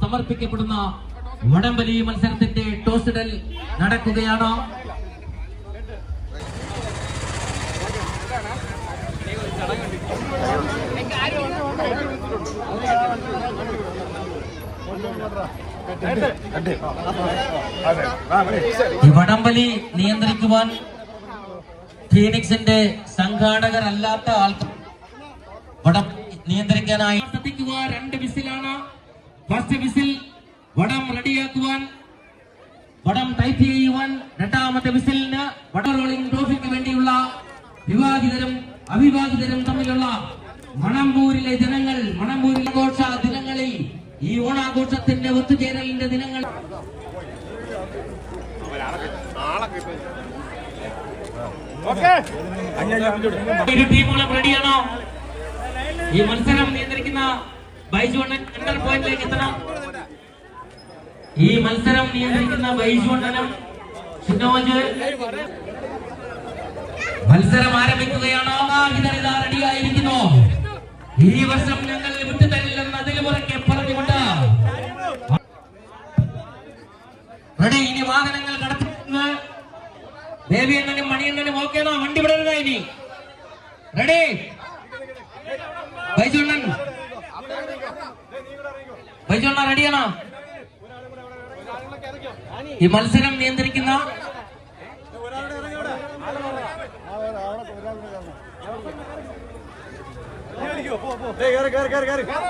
സമർപ്പിക്കപ്പെടുന്ന വടംവലി മത്സരത്തിന്റെ ടോസ് ഇടൽ നടക്കുകയാണ്. ഈ വടംവലി നിയന്ത്രിക്കുവാൻ ഫീനിക്സിന്റെ സംഘാടകരല്ലാത്ത ആൾക്കാർ വടം നിയന്ത്രിക്കാനായി രണ്ട് വിസിലാണ് ഫസ്റ്റ് വിസിൽ വടം റെഡിയാക്കുവാൻ വടം ടൈപ്പ് ചെയ്യുവാൻ രണ്ടാമത്തെ വിസിലിന് വടം റോളിംഗ് ട്രോഫിക്ക് വേണ്ടിയുള്ള വിവാഹിതരും അവിവാഹിതരും തമ്മിലുള്ള മണമ്പൂരിലെ ജനങ്ങൾ മണമ്പൂരിൽ ആഘോഷ ദിനങ്ങളിൽ ഈ ഓണാഘോഷത്തിന്റെ ഒത്തുചേരലിന്റെ ദിനങ്ങൾ. ഇരു ടീമുകളും റെഡിയാണോ ഈ മത്സരം നിയന്ത്രിക്കുന്ന ബൈജുണ്ണൻ സെന്റർ പോയിന്റിലേക്ക് എത്തണം. ഈ മത്സരം നിയന്ത്രിക്കുന്ന ബൈജുണ്ണനും ഷിനോജ് മത്സരം ആരംഭിക്കുകയാണ്. റെഡിയായിരിക്കുന്നു ഈ വർഷം ഞങ്ങൾ വിട്ടുതരില്ലെന്ന് അതിൽ പുറക്കെ പറഞ്ഞുകൊണ്ട്. റെഡി ഇനി വാഹനങ്ങൾ കടത്തുന്നത് ദേവിയണ്ണനും മണിയണ്ണനും ഓക്കേണോ വണ്ടി വിടരുത് ഇനി. റെഡി ബൈജുണ്ണൻ ബൈജുണ്ണ റെഡിയാണോ? ഈ മത്സരം നിയന്ത്രിക്കുന്ന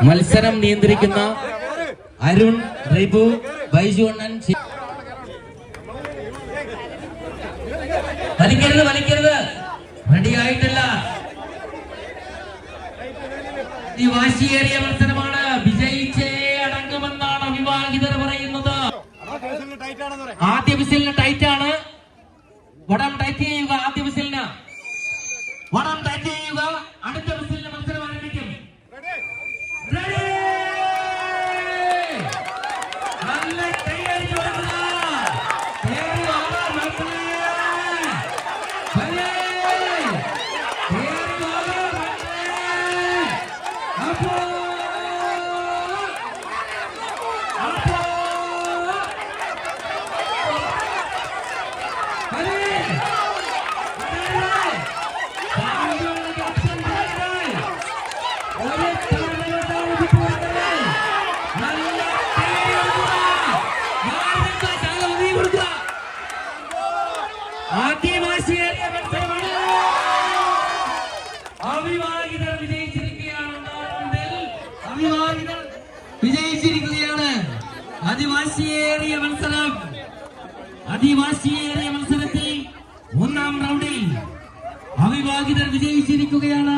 മത്സരം നിയന്ത്രിക്കുന്ന അരുൺ റിബു ബൈജു അണ്ണൻ വലിക്കരുത് വലിക്കരുത്. റെഡി ആയിട്ടില്ല. ഈ വാശിയേറിയ മത്സരമാണ് ആദ്യ വിസിലിന് ടൈറ്റ് ആണ്. വടം ടൈറ്റ് ചെയ്യുക ആദ്യ വിസിലിന്. വടം ആദ്യവാശിയേറിയ മത്സരമാണ് അവിവാഹിതർ വിജയിച്ചിരിക്കുകയാണ്. അവിവാഹിതർ വിജയിച്ചിരിക്കുകയാണ്. അതിവാശിയേറിയ മത്സരം. അതിവാശിയേറിയ മത്സരത്തിൽ ഒന്നാം റൗണ്ടിൽ അവിവാഹിതർ വിജയിച്ചിരിക്കുകയാണ്.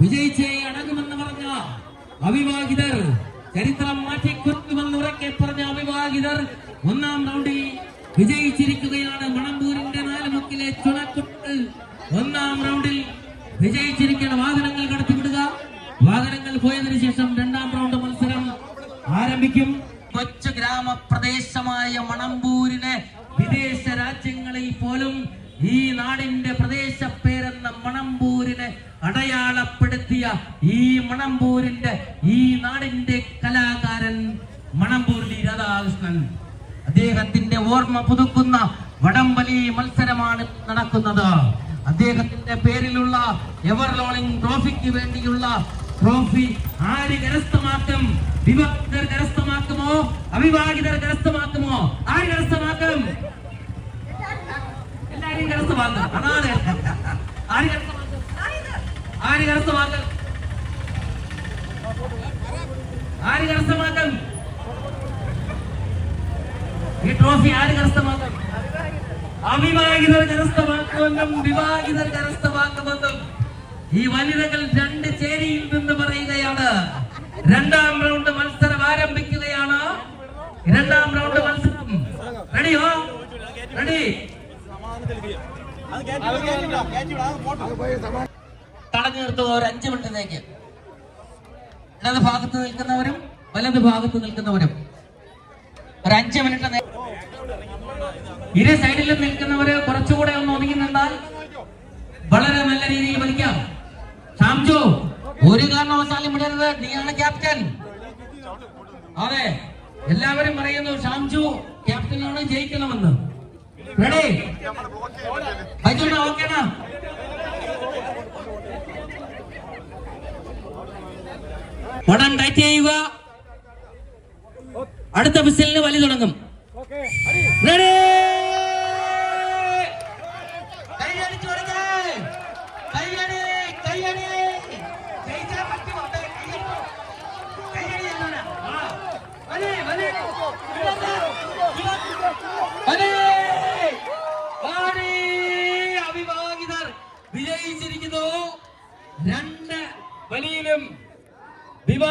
വിജയിച്ചേ അടങ്ങുമെന്ന് പറഞ്ഞ അവിവാഹിതർ ചരിത്രം മാറ്റിക്കുറിക്കുമെന്ന് ഉറക്കെ പറഞ്ഞ അവിവാഹിതർ ഒന്നാം റൗണ്ടിൽ വിജയിച്ചിരിക്കുകയാണ്. മണമ്പൂരിന്റെ നാല് മുക്കിലെ ചുണക്കുട്ട് ഒന്നാം റൗണ്ടിൽ വിജയിച്ചിരിക്കുന്ന വാഹനങ്ങൾ കടത്തിവിടുക. വാഹനങ്ങൾ പോയതിനു ശേഷം രണ്ടാം റൗണ്ട് മത്സരം ആരംഭിക്കും. കൊച്ചു ഗ്രാമപ്രദേശമായ മണമ്പൂരിനെ വിദേശ രാജ്യങ്ങളിൽ പോലും ഈ നാടിന്റെ പ്രദേശ പേരെന്ന മണമ്പൂരിനെ അടയാളപ്പെടുത്തിയ ഈ മണമ്പൂരിന്റെ ഈ നാടിന്റെ കലാകാരൻ മണമ്പൂരിൽ രാധാകൃഷ്ണൻ. അദ്ദേഹത്തിന്റെ ഓർമ്മ പുതുക്കുന്ന വടംവലി മത്സരമാണ് നടക്കുന്നത്. അദ്ദേഹത്തിന്റെ പേരിലുള്ള എവർ ലോളിംഗ് ട്രോഫിക്ക് വേണ്ടിയുള്ള ട്രോഫി ആര് കരസ്ഥമാക്കും? വിവാഹിതർ കരസ്ഥമാക്കുമോ? അവിവാഹിതർ കരസ്ഥമാക്കുമോ? ആര് കരസ്ഥമാക്കും? എല്ലാരെയും കരസ്ഥമാക്കും. അതാണ് ആര് ആര് കരസ്ഥമാക്കും? ആര് കരസ്ഥമാക്കും? ഈ ട്രോഫി ആര് കരസ്ഥമാക്കും? അവിവാഹിതർ കരസ്ഥമാക്കുമെന്നും വിവാഹിതർ കരസ്ഥമാക്കുമെന്നും ഈ വനിതകൾ രണ്ട് ചേരിയിൽ നിന്ന് പറയുകയാണ്. രണ്ടാം റൗണ്ട് മത്സരം ആരംഭിക്കുകയാണ്. രണ്ടാം റൗണ്ട് മത്സരം. റെഡിയോ റെഡി തടഞ്ഞു നിർത്തുക ഒരു അഞ്ചു മിനിറ്റിലേക്ക്. ഇടത് ഭാഗത്ത് നിൽക്കുന്നവരും വലത് ഭാഗത്ത് നിൽക്കുന്നവരും. ഒരു മിനിറ്റ് ഇരു സൈഡിലും നിൽക്കുന്നവര് കുറച്ചുകൂടെ ഒന്ന് ഒതുങ്ങി നിന്നാൽ വളരെ നല്ല രീതിയിൽ വലിക്കാം ഷാംജു ഒരു കാരണവശാലും വിടരുത്. നീയാണ് ക്യാപ്റ്റൻ. അതെ എല്ലാവരും പറയുന്നു ഷാംജു ക്യാപ്റ്റനാണ് ജയിക്കണമെന്ന്. റെഡി? ബൈജുണ്ണ ഓക്കേനാ ഉടൻ ടൈറ്റ് ചെയ്യുക. അടുത്ത വിസലിന് വലി തുടങ്ങും. Come on.